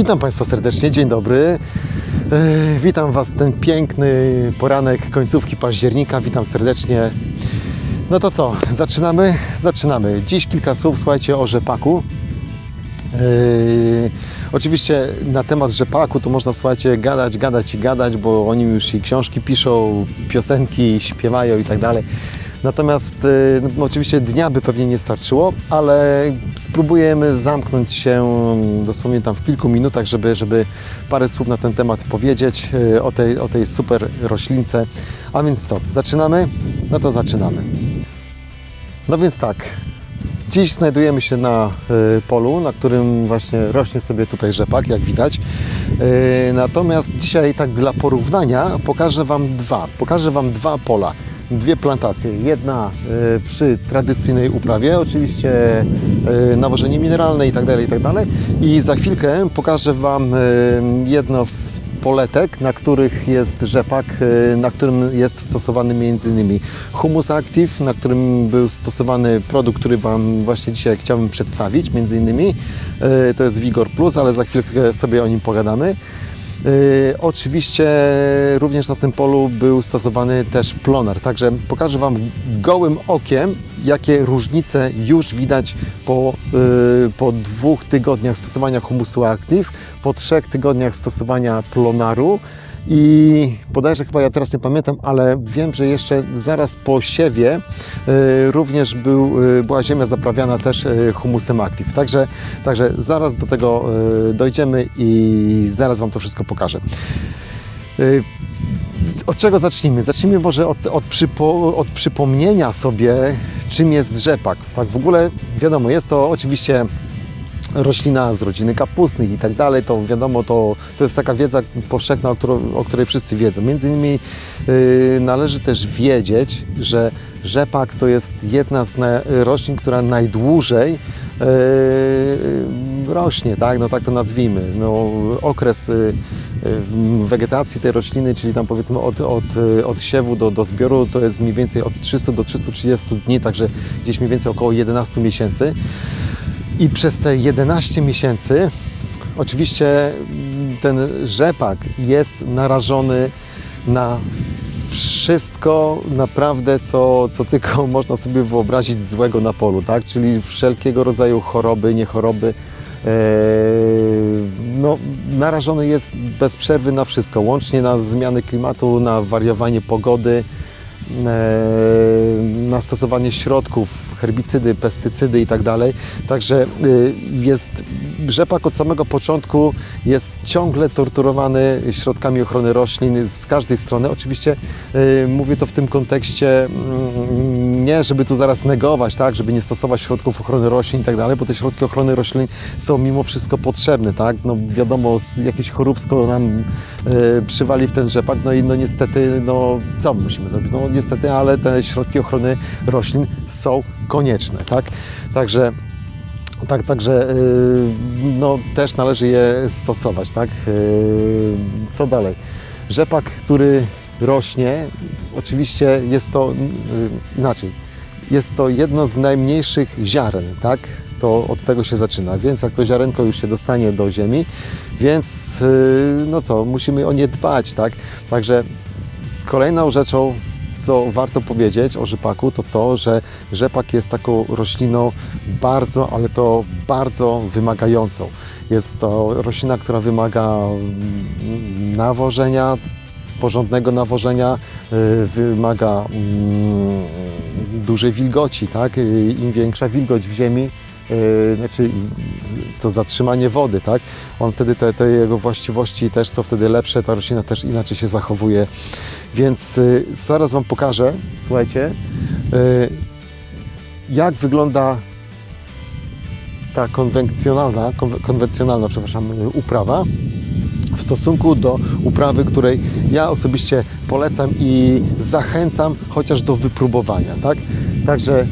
Witam Państwa serdecznie, dzień dobry. E, Witam Was w ten piękny poranek końcówki października. Witam serdecznie. No to co, zaczynamy? Zaczynamy. Dziś kilka słów, słuchajcie, o rzepaku. Yy, oczywiście na temat rzepaku to można, słuchajcie, gadać, gadać i gadać, bo oni już i książki piszą, piosenki śpiewają i tak dalej. Natomiast yy, no, oczywiście dnia by pewnie nie starczyło, ale spróbujemy zamknąć się dosłownie tam w kilku minutach, żeby, żeby parę słów na ten temat powiedzieć, yy, o, tej, o tej super roślince. A więc co, zaczynamy? No to zaczynamy. No więc tak, Dziś znajdujemy się na y, polu, na którym właśnie rośnie sobie tutaj rzepak, jak widać. Y, Natomiast dzisiaj tak dla porównania pokażę Wam dwa. Pokażę Wam dwa pola, dwie plantacje. Jedna y, przy tradycyjnej uprawie, oczywiście y, nawożenie mineralne i tak dalej, i tak. I za chwilkę pokażę Wam y, jedno z poletek, na których jest rzepak, na którym jest stosowany m.in. Humus Active, na którym był stosowany produkt, który Wam właśnie dzisiaj chciałbym przedstawić. Y, To jest Vigor Plus, ale za chwilkę sobie o nim pogadamy. Y, Oczywiście również na tym polu był stosowany też plonar, także pokażę Wam gołym okiem, jakie różnice już widać po, y, po dwóch tygodniach stosowania humusu active, po trzech tygodniach stosowania plonaru i bodajże chyba ja teraz nie pamiętam, ale wiem, że jeszcze zaraz po siewie y, również był, y, była ziemia zaprawiana też y, humusem active. Także, także zaraz do tego dojdziemy i zaraz Wam to wszystko pokażę. Od czego zacznijmy? Zacznijmy może od, od, przypo, od przypomnienia sobie, czym jest rzepak. Tak w ogóle wiadomo, jest to oczywiście roślina z rodziny kapustnych i tak dalej, to wiadomo, to, to jest taka wiedza powszechna, o, którą, o której wszyscy wiedzą. Między innymi yy, należy też wiedzieć, że rzepak to jest jedna z roślin, która najdłużej yy, rośnie, tak? No tak to nazwijmy. No, okres yy, wegetacji tej rośliny, czyli tam powiedzmy od, od, yy, od siewu do, do zbioru, to jest mniej więcej od 300 do 330 dni, także gdzieś mniej więcej około 11 miesięcy. I przez te 11 miesięcy oczywiście mm, ten rzepak jest narażony na wszystko naprawdę, co, co tylko można sobie wyobrazić złego na polu, tak? Czyli wszelkiego rodzaju choroby, niechoroby. Eee, no, narażony jest bez przerwy na wszystko, łącznie na zmiany klimatu, na wariowanie pogody, na stosowanie środków, herbicydy, pestycydy i tak. Także y, jest rzepak od samego początku jest ciągle torturowany środkami ochrony roślin z każdej strony. Oczywiście y, mówię to w tym kontekście mm, nie, żeby tu zaraz negować, tak, żeby nie stosować środków ochrony roślin i tak dalej, bo te środki ochrony roślin są mimo wszystko potrzebne, tak? No wiadomo, jakieś choróbsko nam y, przywali w ten rzepak, no i no niestety, no co my musimy zrobić? No niestety, ale te środki ochrony roślin są konieczne, tak? Także tak, także y, no, też należy je stosować, tak? Y, Co dalej? Rzepak, który rośnie, oczywiście jest to y, inaczej. Jest to jedno z najmniejszych ziaren, tak? To od tego się zaczyna, więc jak to ziarenko już się dostanie do ziemi, więc y, no co, musimy o nie dbać, tak? Także kolejną rzeczą, co warto powiedzieć o rzepaku, to to, że rzepak jest taką rośliną bardzo, ale to bardzo wymagającą. Jest to roślina, która wymaga mm, nawożenia, porządnego nawożenia, y, wymaga mm, dużej wilgoci, tak? Y, Im większa wilgoć w ziemi, y, znaczy to zatrzymanie wody, tak? On wtedy te, te jego właściwości też są wtedy lepsze, ta roślina też inaczej się zachowuje. Więc zaraz Wam pokażę, słuchajcie, jak wygląda ta konwencjonalna, konwe- konwencjonalna, przepraszam, uprawa w stosunku do uprawy, której ja osobiście polecam i zachęcam chociaż do wypróbowania, tak? Także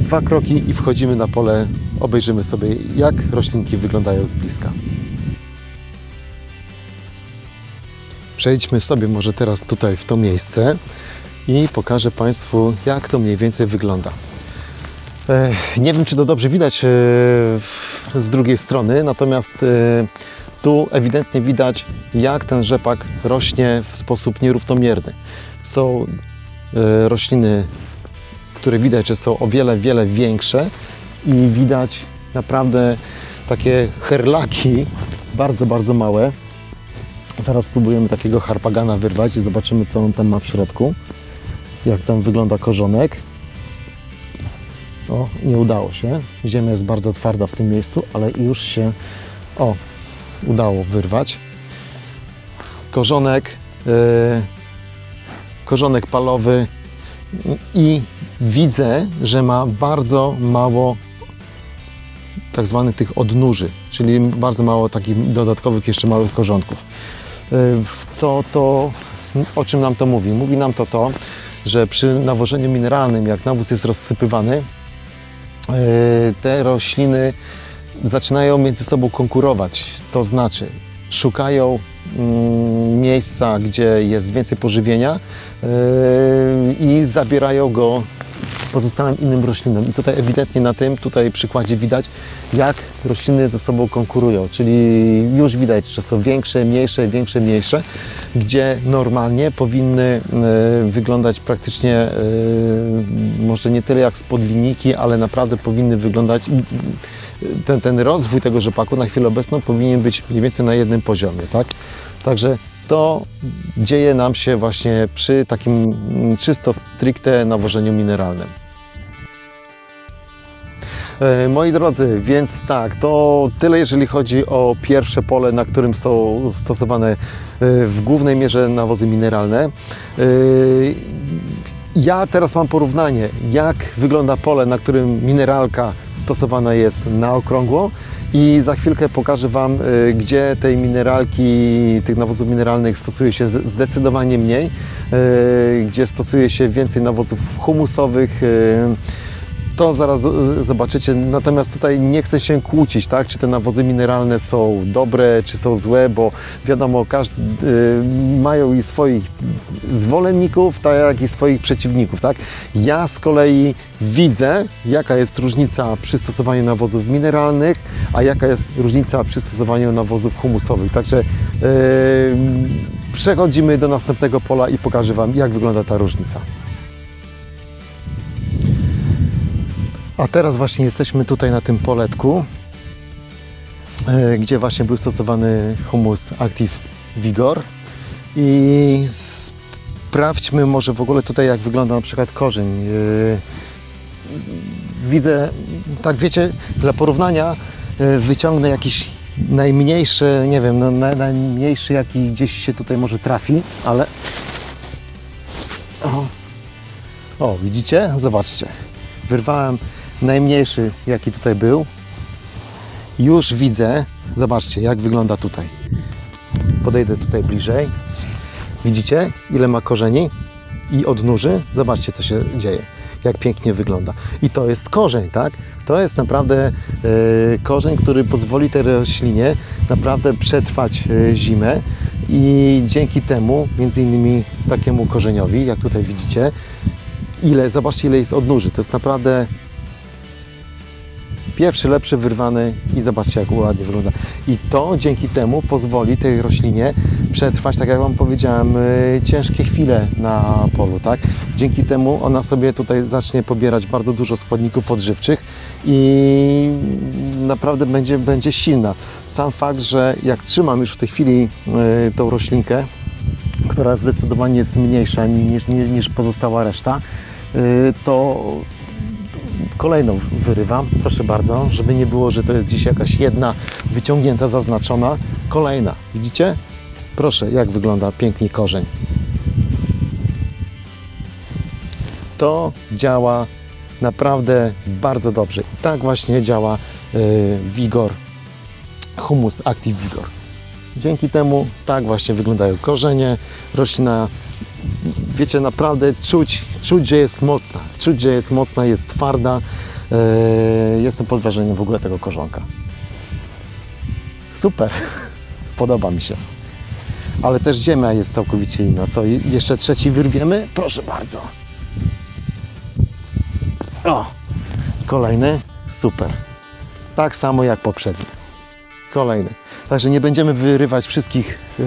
dwa kroki i wchodzimy na pole, obejrzymy sobie, jak roślinki wyglądają z bliska. Przejdźmy sobie może teraz tutaj w to miejsce i pokażę Państwu, jak to mniej więcej wygląda. E, Nie wiem, czy to dobrze widać e, z drugiej strony, natomiast e, Tu ewidentnie widać, jak ten rzepak rośnie w sposób nierównomierny. Są e, rośliny, które widać, że są o wiele, wiele większe i widać naprawdę takie herlaki, bardzo, bardzo małe. Zaraz spróbujemy takiego harpagana wyrwać i zobaczymy, co on tam ma w środku. Jak tam wygląda korzonek. O, nie udało się. Ziemia jest bardzo twarda w tym miejscu, ale już się o, udało wyrwać. Korzonek, yy, korzonek palowy i widzę, że ma bardzo mało tak zwanych tych odnóży, czyli bardzo mało takich dodatkowych jeszcze małych korzonków. Yy, Co to, o czym nam to mówi? Mówi nam to to, że przy nawożeniu mineralnym, jak nawóz jest rozsypywany, yy, te rośliny zaczynają między sobą konkurować. To znaczy, szukają mm, miejsca, gdzie jest więcej pożywienia yy, i zabierają go pozostałym innym roślinom. I tutaj ewidentnie na tym tutaj przykładzie widać, jak rośliny ze sobą konkurują. Czyli już widać, że są większe, mniejsze, większe, mniejsze, gdzie normalnie powinny e, wyglądać praktycznie e, może nie tyle jak spod linijki, ale naprawdę powinny wyglądać ten, ten rozwój tego rzepaku na chwilę obecną powinien być mniej więcej na jednym poziomie, tak? Także to dzieje nam się właśnie przy takim czysto stricte nawożeniu mineralnym. E, Moi drodzy, więc tak, to tyle jeżeli chodzi o pierwsze pole, na którym są stosowane e, w głównej mierze nawozy mineralne. Ja teraz mam porównanie, jak wygląda pole, na którym mineralka stosowana jest na okrągło i za chwilkę pokażę Wam, y, gdzie tej mineralki, tych nawozów mineralnych stosuje się zdecydowanie mniej, y, gdzie stosuje się więcej nawozów humusowych. To zaraz z- zobaczycie, natomiast tutaj nie chcę się kłócić, tak? czy te nawozy mineralne są dobre, czy są złe, bo wiadomo, każdy, y, mają i swoich zwolenników, tak jak i swoich przeciwników. Tak? Ja z kolei widzę, jaka jest różnica przy stosowaniu nawozów mineralnych, a jaka jest różnica przy stosowaniu nawozów humusowych. Także yy, przechodzimy do następnego pola i pokażę Wam, jak wygląda ta różnica. A teraz właśnie jesteśmy tutaj na tym poletku, e, gdzie właśnie był stosowany humus Active Vigor. I sprawdźmy może w ogóle tutaj, jak wygląda na przykład korzeń. E, Widzę, tak wiecie, dla porównania e, wyciągnę jakiś najmniejszy, nie wiem, no, naj- najmniejszy jaki gdzieś się tutaj może trafi, ale... O, o widzicie? Zobaczcie. Wyrwałem najmniejszy, jaki tutaj był. Już widzę, zobaczcie, jak wygląda tutaj. Podejdę tutaj bliżej. Widzicie, ile ma korzeni i odnóży? Zobaczcie, co się dzieje. Jak pięknie wygląda. I to jest korzeń, tak? To jest naprawdę e, korzeń, który pozwoli tej roślinie naprawdę przetrwać e, zimę i dzięki temu, między innymi takiemu korzeniowi, jak tutaj widzicie, ile, zobaczcie ile jest odnóży. To jest naprawdę pierwszy, lepszy, wyrwany i zobaczcie jak ładnie wygląda. I to dzięki temu pozwoli tej roślinie przetrwać, tak jak Wam powiedziałem, y, ciężkie chwile na polu, tak? Dzięki temu ona sobie tutaj zacznie pobierać bardzo dużo składników odżywczych i naprawdę będzie, będzie silna. Sam fakt, że jak trzymam już w tej chwili y, tą roślinkę, która zdecydowanie jest mniejsza niż, niż, niż pozostała reszta, y, to kolejną wyrywam, proszę bardzo, żeby nie było, że to jest dziś jakaś jedna wyciągnięta, zaznaczona, kolejna. Widzicie? Proszę, jak wygląda pięknie korzeń. To działa naprawdę bardzo dobrze. I tak właśnie działa y, Vigor, Humus Active Vigor. Dzięki temu tak właśnie wyglądają korzenie. Roślina, wiecie, naprawdę czuć, czuć, że jest mocna. Czuć, że jest mocna, jest twarda. Yy, jestem pod wrażeniem w ogóle tego korzonka. Super, podoba mi się. Ale też ziemia jest całkowicie inna. Co, je- jeszcze trzeci wyrwiemy? Proszę bardzo. O, kolejny, super. Tak samo jak poprzedni. Kolejny. Także nie będziemy wyrywać wszystkich, yy,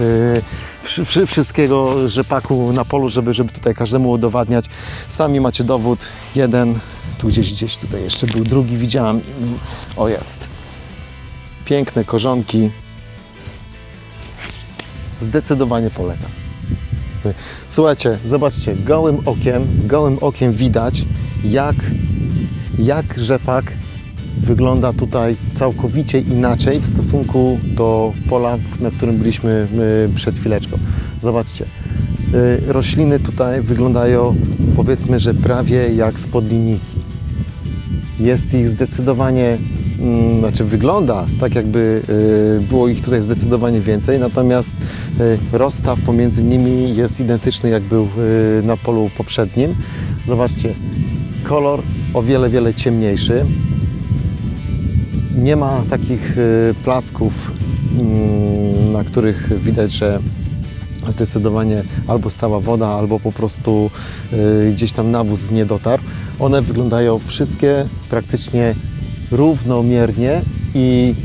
wszy- wszy- wszystkiego rzepaku na polu, żeby, żeby tutaj każdemu udowadniać. Sami macie dowód. Jeden, tu gdzieś, gdzieś tutaj jeszcze był drugi, widziałem. O jest. Piękne korzonki. Zdecydowanie polecam. Słuchajcie, zobaczcie, gołym okiem, gołym okiem widać, jak, jak rzepak wygląda tutaj całkowicie inaczej w stosunku do pola, na którym byliśmy przed chwileczką. Zobaczcie, y, rośliny tutaj wyglądają powiedzmy, że prawie jak spod linii. Jest ich zdecydowanie, mm, znaczy wygląda tak jakby y, było ich tutaj zdecydowanie więcej, natomiast y, rozstaw pomiędzy nimi jest identyczny jak był na polu poprzednim. Zobaczcie, kolor o wiele, wiele ciemniejszy. Nie ma takich y, placków, mm, na których widać, że zdecydowanie albo stała woda, albo po prostu y, gdzieś tam nawóz nie dotarł. One wyglądają wszystkie praktycznie równomiernie i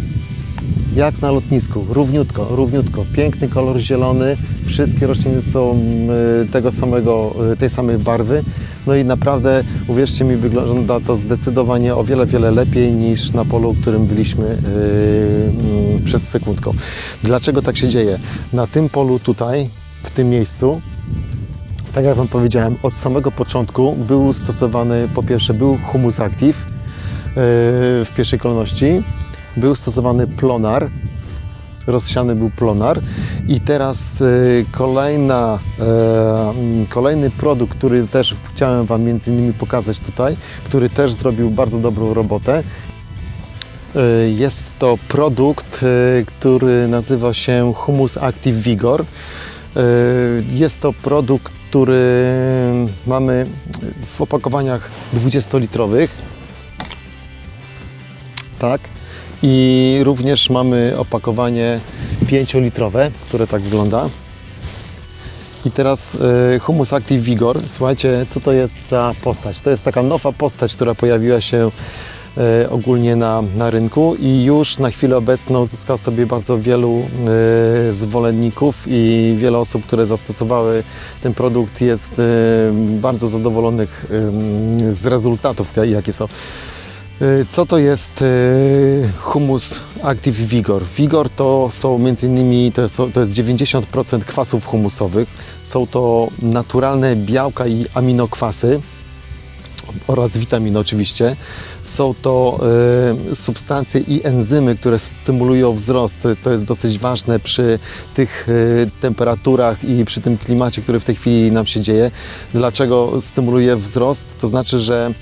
jak na lotnisku, równiutko, równiutko. Piękny kolor zielony, wszystkie rośliny są y, tego samego, y, tej samej barwy. No i naprawdę, uwierzcie mi, wygląda to zdecydowanie o wiele, wiele lepiej niż na polu, którym byliśmy mm, przed sekundką. Dlaczego tak się dzieje? Na tym polu tutaj, w tym miejscu, tak jak Wam powiedziałem, od samego początku był stosowany, po pierwsze był humus active w pierwszej kolejności, był stosowany plonar, rozsiany był plonar i teraz yy, kolejna, yy, kolejny produkt, który też chciałem Wam między innymi pokazać tutaj, który też zrobił bardzo dobrą robotę, Y, Jest to produkt, który nazywa się Humus Active Vigor. Jest to produkt, który mamy w opakowaniach 20-litrowych. Tak. I również mamy opakowanie 5-litrowe, które tak wygląda. I teraz y, Humus Active Vigor. Słuchajcie, co to jest za postać? To jest taka nowa postać, która pojawiła się e, ogólnie na, na rynku i już na chwilę obecną zyskał sobie bardzo wielu e, zwolenników i wiele osób, które zastosowały ten produkt jest bardzo zadowolonych z rezultatów, jakie są. E, Co to jest e, humus Active Vigor? Vigor to są innymi, to jest, to jest 90% kwasów humusowych. Są to naturalne białka i aminokwasy oraz witaminy oczywiście. Są to e, substancje i enzymy, które stymulują wzrost. To jest dosyć ważne przy tych e, temperaturach i przy tym klimacie, który w tej chwili nam się dzieje. Dlaczego stymuluje wzrost? To znaczy, że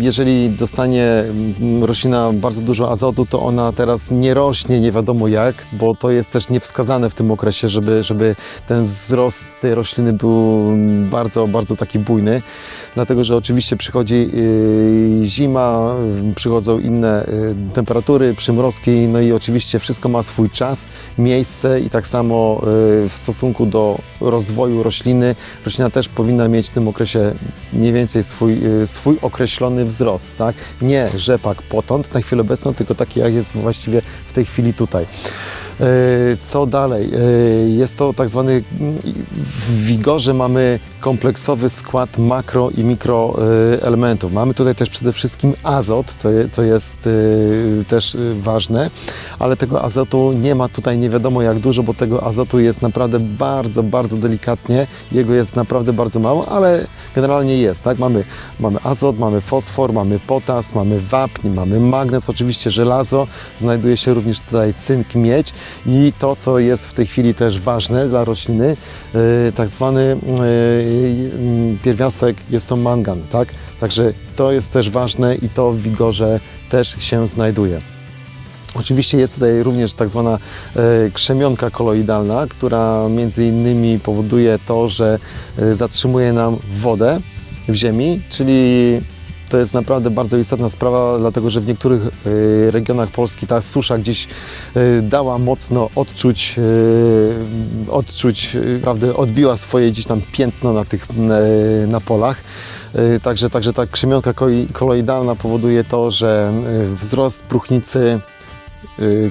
jeżeli dostanie mm, roślina bardzo dużo azotu, to ona teraz nie rośnie nie wiadomo jak, bo to jest też niewskazane w tym okresie, żeby, żeby ten wzrost tej rośliny był bardzo, bardzo taki bujny. Dlatego, że oczywiście przychodzi yy, zima, yy, przychodzą inne temperatury, przymrozki, no i oczywiście wszystko ma swój czas, miejsce i tak samo w stosunku do rozwoju rośliny, roślina też powinna mieć w tym okresie mniej więcej swój, yy, swój określony wzrost, tak? Nie rzepak potąd na chwilę obecną, tylko taki jak jest właściwie w tej chwili tutaj. Yy, Co dalej? Yy, Jest to tak zwany, w wigorze mamy kompleksowy skład makro i mikro yy, elementów. Mamy tutaj też przede wszystkim azot, co, je, co jest też ważne, ale tego azotu nie ma tutaj nie wiadomo jak dużo, bo tego azotu jest naprawdę bardzo, bardzo delikatnie. Jego jest naprawdę bardzo mało, ale generalnie jest, tak? Mamy, mamy azot, mamy fosfor, mamy potas, mamy wapń, mamy magnez, oczywiście żelazo, znajduje się również tutaj cynk, miedź i to, co jest w tej chwili też ważne dla rośliny, yy, tak zwany yy, pierwiastek jest to mangan, tak? Także to jest też ważne i to w wigorze też się znajduje. Oczywiście jest tutaj również tak zwana krzemionka koloidalna, która między innymi powoduje to, że zatrzymuje nam wodę w ziemi, czyli to jest naprawdę bardzo istotna sprawa, dlatego że w niektórych e, regionach Polski ta susza gdzieś e, dała mocno odczuć, e, odczuć, prawda, odbiła swoje gdzieś tam piętno na tych na polach. Także, także ta krzemionka koloidalna powoduje to, że wzrost próchnicy y,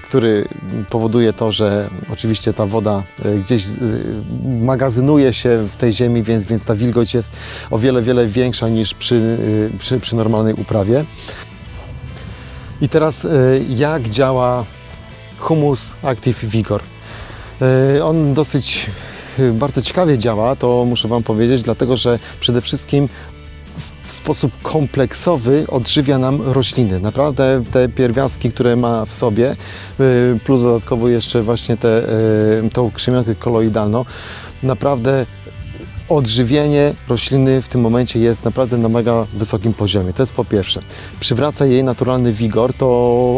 który powoduje to, że oczywiście ta woda y, gdzieś y, magazynuje się w tej ziemi, więc, więc ta wilgoć jest o wiele, wiele większa niż przy, y, przy, przy normalnej uprawie. I teraz y, jak działa Humus Active Vigor? Y, On dosyć y, bardzo ciekawie działa, to muszę Wam powiedzieć, dlatego że przede wszystkim w sposób kompleksowy odżywia nam rośliny. Naprawdę te pierwiastki, które ma w sobie, y, plus dodatkowo jeszcze właśnie te, y, tą krzemionkę koloidalną, naprawdę odżywienie rośliny w tym momencie jest naprawdę na mega wysokim poziomie. To jest po pierwsze. Przywraca jej naturalny wigor, to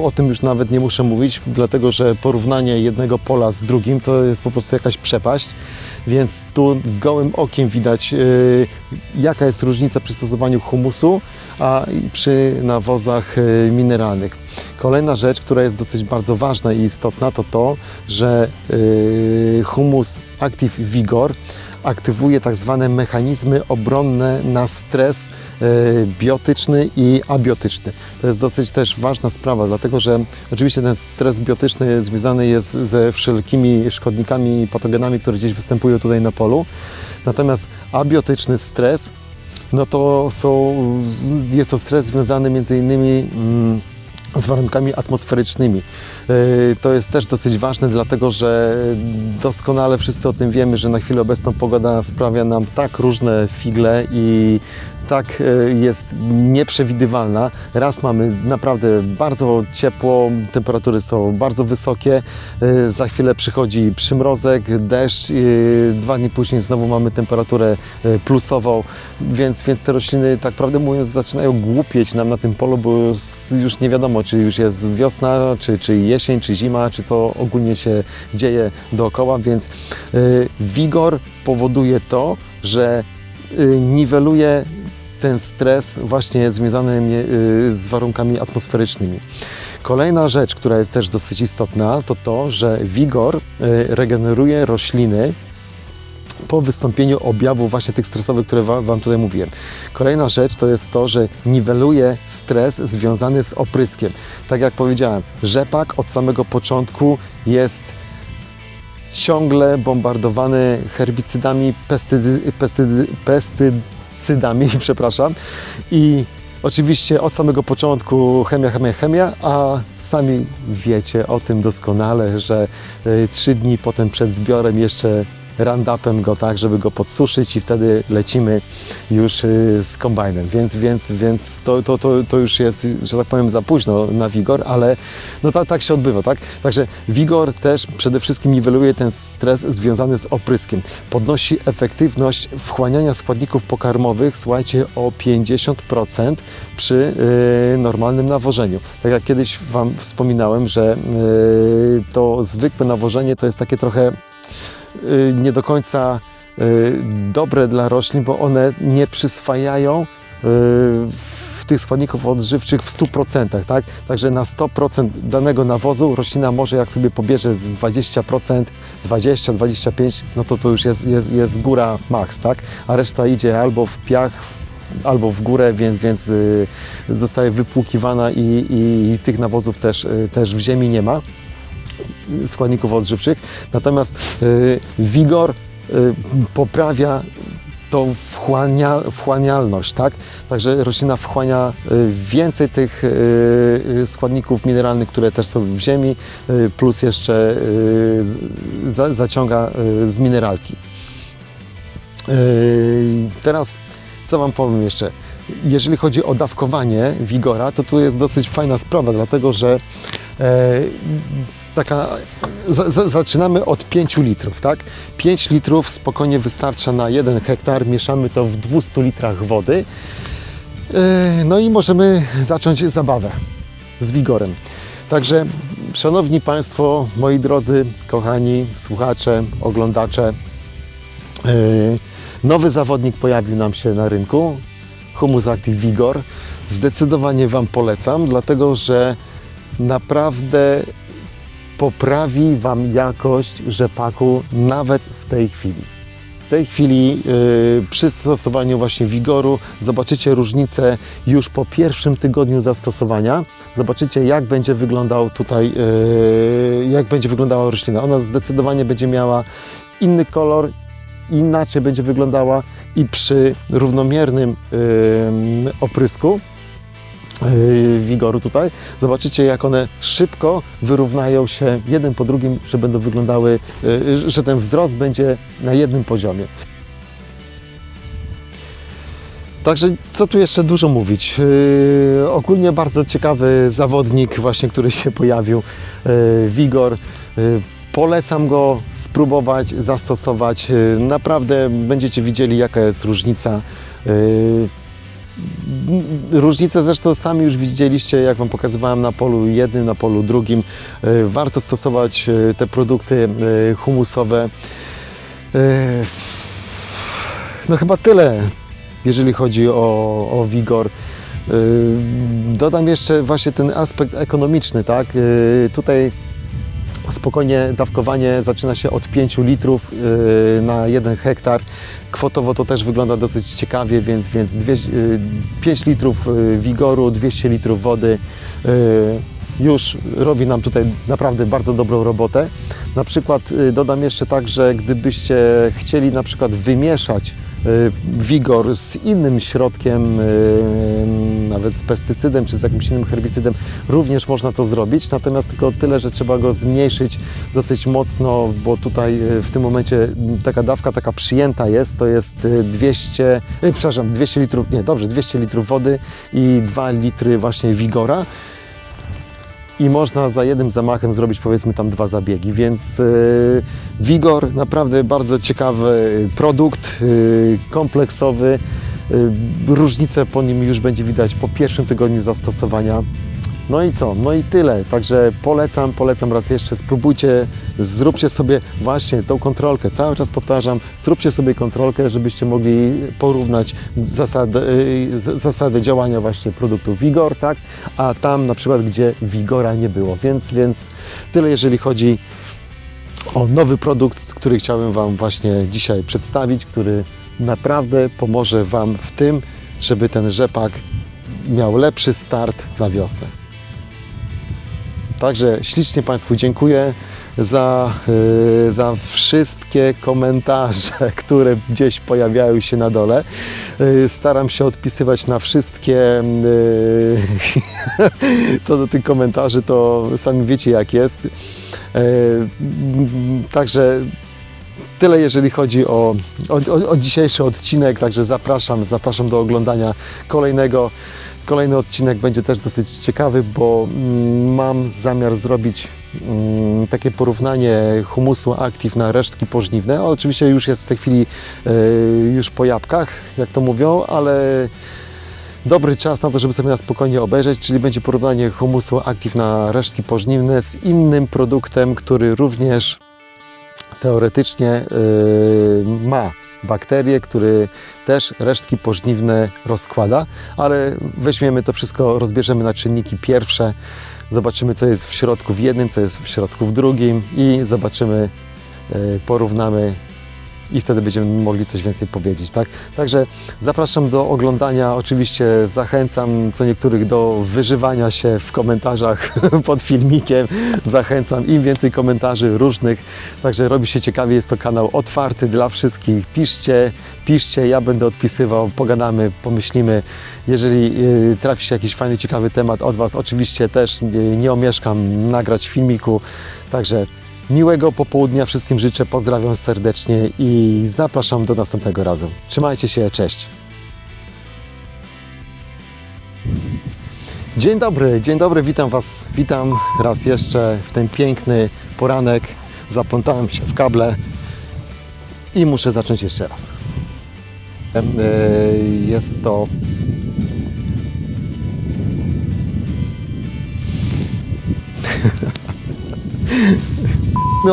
o tym już nawet nie muszę mówić, dlatego że porównanie jednego pola z drugim to jest po prostu jakaś przepaść, więc tu gołym okiem widać yy, jaka jest różnica przy stosowaniu humusu, a przy nawozach yy, mineralnych. Kolejna rzecz, która jest dosyć bardzo ważna i istotna, to to, że yy, humus Active Vigor aktywuje tak zwane mechanizmy obronne na stres e, biotyczny i abiotyczny. To jest dosyć też ważna sprawa, dlatego że oczywiście ten stres biotyczny związany jest ze wszelkimi szkodnikami i patogenami, które gdzieś występują tutaj na polu. Natomiast abiotyczny stres, no to są, jest to stres związany między innymi mm, z warunkami atmosferycznymi. Yy, To jest też dosyć ważne, dlatego że doskonale wszyscy o tym wiemy, że na chwilę obecną pogoda sprawia nam tak różne figle i tak yy, jest nieprzewidywalna. Raz mamy naprawdę bardzo ciepło, temperatury są bardzo wysokie, yy, za chwilę przychodzi przymrozek, deszcz, dwa dni później znowu mamy temperaturę yy, plusową, więc, więc te rośliny tak prawdę mówiąc zaczynają głupieć nam na tym polu, bo już, nie wiadomo, czy już jest wiosna, czy, czy jesień, czy zima, czy co ogólnie się dzieje dookoła, więc wigor powoduje to, że niweluje ten stres właśnie związany yy, z warunkami atmosferycznymi. Kolejna rzecz, która jest też dosyć istotna, to to, że wigor yy, regeneruje rośliny po wystąpieniu objawów właśnie tych stresowych, które wa- Wam tutaj mówiłem. Kolejna rzecz to jest to, że niweluje stres związany z opryskiem. Tak jak powiedziałem, rzepak od samego początku jest ciągle bombardowany herbicydami, pestydy, pestydy, pestycydami, przepraszam, i Oczywiście od samego początku chemia, chemia, chemia, a sami wiecie o tym doskonale, że y, trzy dni potem przed zbiorem jeszcze randapem go tak, żeby go podsuszyć i wtedy lecimy już y, z kombajnem. Więc, więc, więc to, to, to, to już jest, że tak powiem, za późno na wigor, ale no tak, tak się odbywa, tak? Także wigor też przede wszystkim niweluje ten stres związany z opryskiem. Podnosi efektywność wchłaniania składników pokarmowych, słuchajcie, o 50% przy y, normalnym nawożeniu. Tak jak kiedyś Wam wspominałem, że y, to zwykłe nawożenie to jest takie trochę nie do końca y, dobre dla roślin, bo one nie przyswajają y, tych składników odżywczych w 100%, tak? Także na 100% danego nawozu roślina może jak sobie pobierze z 20%, 20-25%, no to to już jest, jest, jest góra max, tak? A reszta idzie albo w piach, albo w górę, więc, więc y, zostaje wypłukiwana i, i tych nawozów też, y, też w ziemi nie ma składników odżywczych. Natomiast y, wigor y, poprawia tą wchłania, wchłanialność, tak? Także roślina wchłania y, więcej tych składników mineralnych, które też są w ziemi, plus jeszcze zaciąga z mineralki. Teraz co Wam powiem jeszcze? Jeżeli chodzi o dawkowanie wigora, to tu jest dosyć fajna sprawa, dlatego że e, taka, za, za, zaczynamy od 5 litrów, tak? 5 litrów spokojnie wystarcza na 1 hektar, mieszamy to w 200 litrach wody. E, no i możemy zacząć zabawę z wigorem. Także, szanowni Państwo, moi drodzy, kochani słuchacze, oglądacze, e, nowy zawodnik pojawił nam się na rynku. Humus Active Vigor. Zdecydowanie Wam polecam, dlatego że naprawdę poprawi Wam jakość rzepaku nawet w tej chwili. W tej chwili y, przy stosowaniu właśnie wigoru zobaczycie różnicę już po pierwszym tygodniu zastosowania. Zobaczycie jak będzie wyglądał tutaj, y, jak będzie wyglądała roślina. Ona zdecydowanie będzie miała inny kolor, inaczej będzie wyglądała i przy równomiernym y, oprysku wigoru tutaj, zobaczycie jak one szybko wyrównają się jeden po drugim, że będą wyglądały, y, że ten wzrost będzie na jednym poziomie. Także co tu jeszcze dużo mówić? Yy, ogólnie bardzo ciekawy zawodnik właśnie, który się pojawił, yy, Wigor. Yy, polecam go spróbować, zastosować. Yy, naprawdę będziecie widzieli jaka jest różnica. Yy, Różnice zresztą sami już widzieliście, jak Wam pokazywałem na polu jednym, na polu drugim. Yy, Warto stosować yy, te produkty yy, humusowe. No chyba tyle, jeżeli chodzi o, o wigor. Dodam jeszcze właśnie ten aspekt ekonomiczny, tak? Tutaj spokojnie dawkowanie zaczyna się od 5 litrów yy, na 1 hektar. Kwotowo to też wygląda dosyć ciekawie, więc, więc dwie, yy, 5 litrów yy, wigoru, 200 litrów wody już robi nam tutaj naprawdę bardzo dobrą robotę. Na przykład dodam jeszcze tak, że gdybyście chcieli na przykład wymieszać y, wigor z innym środkiem, y, nawet z pestycydem czy z jakimś innym herbicydem, również można to zrobić. Natomiast tylko tyle, że trzeba go zmniejszyć dosyć mocno, bo tutaj y, w tym momencie taka dawka taka przyjęta jest, to jest y, 200, y, przepraszam, 200 litrów, nie, dobrze, 200 litrów wody i 2 litry właśnie wigora i można za jednym zamachem zrobić powiedzmy tam dwa zabiegi, więc yy, Wigor naprawdę bardzo ciekawy produkt, yy, kompleksowy. Yy, różnicę po nim już będzie widać po pierwszym tygodniu zastosowania. No i co? No i tyle. Także polecam, polecam raz jeszcze. Spróbujcie, zróbcie sobie właśnie tą kontrolkę. Cały czas powtarzam, zróbcie sobie kontrolkę, żebyście mogli porównać zasady, z- zasady działania właśnie produktu Wigor, tak? A tam na przykład, gdzie Wigora nie było. Więc, więc tyle, jeżeli chodzi o nowy produkt, który chciałem Wam właśnie dzisiaj przedstawić, który naprawdę pomoże Wam w tym, żeby ten rzepak miał lepszy start na wiosnę. Także ślicznie Państwu dziękuję za, yy, za wszystkie komentarze, które gdzieś pojawiają się na dole. Yy, Staram się odpisywać na wszystkie. Yy, co do tych komentarzy, to sami wiecie jak jest. Yy, Także tyle, jeżeli chodzi o, o, o, dzisiejszy odcinek. Także zapraszam, zapraszam do oglądania kolejnego. Kolejny odcinek będzie też dosyć ciekawy, bo mm, mam zamiar zrobić mm, takie porównanie humusu Active na resztki pożniwne. Oczywiście już jest w tej chwili e, już po jabłkach, jak to mówią, ale dobry czas na to, żeby sobie na spokojnie obejrzeć, czyli będzie porównanie humusu Active na resztki pożniwne z innym produktem, który również teoretycznie yy, ma bakterie, który też resztki pożniwne rozkłada, ale weźmiemy to wszystko, rozbierzemy na czynniki pierwsze, zobaczymy co jest w środku w jednym, co jest w środku w drugim i zobaczymy, yy, porównamy i wtedy będziemy mogli coś więcej powiedzieć, tak? Także zapraszam do oglądania, oczywiście zachęcam co niektórych do wyżywania się w komentarzach pod filmikiem, zachęcam im więcej komentarzy różnych, także robi się ciekawie, jest to kanał otwarty dla wszystkich, piszcie, piszcie, ja będę odpisywał, pogadamy, pomyślimy, jeżeli y, trafi się jakiś fajny, ciekawy temat od Was, oczywiście też nie, nie omieszkam nagrać filmiku, także Miłego popołudnia wszystkim życzę, pozdrawiam serdecznie i zapraszam do następnego razu. Trzymajcie się, cześć. Dzień dobry, dzień dobry, witam Was, witam raz jeszcze w ten piękny poranek. Zaplątałem się w kable i muszę zacząć jeszcze raz. E, Jest to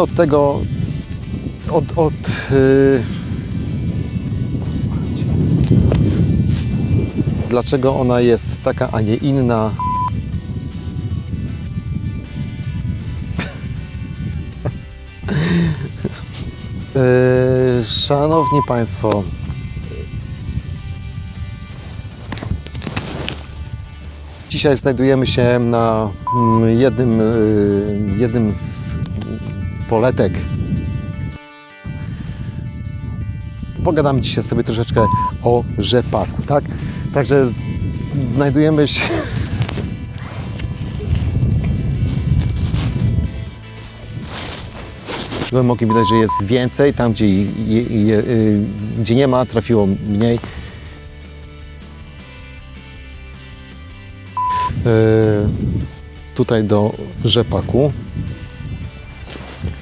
Od tego, od, od yy... dlaczego ona jest taka, a nie inna. Yy, Szanowni Państwo, dzisiaj znajdujemy się na mm, jednym, y, jednym z poletek. Pogadamy dzisiaj sobie troszeczkę o rzepaku, tak? Także z, znajdujemy się. Głęboki widać, że jest więcej, tam gdzie, je, je, y, gdzie nie ma, trafiło mniej. E, tutaj do rzepaku.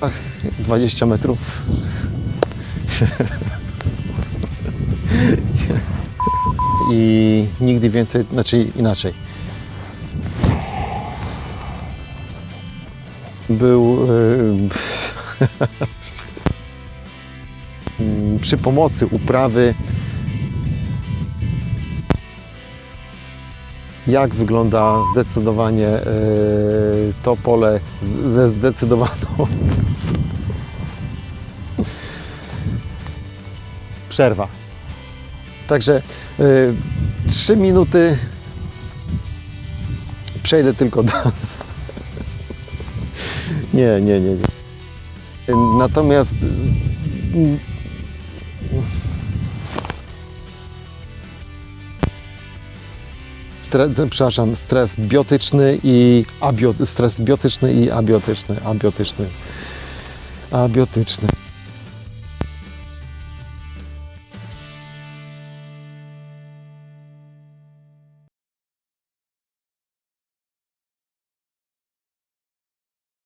Ach, 20 metrów. I nigdy więcej, znaczy inaczej. Był e, przy pomocy uprawy jak wygląda zdecydowanie e, to pole ze zdecydowaną przerwa. Także e, trzy minuty przejdę tylko do nie, nie, nie, nie. Natomiast stres, przepraszam, stres biotyczny i abio, stres biotyczny i abiotyczny, abiotyczny, abiotyczny.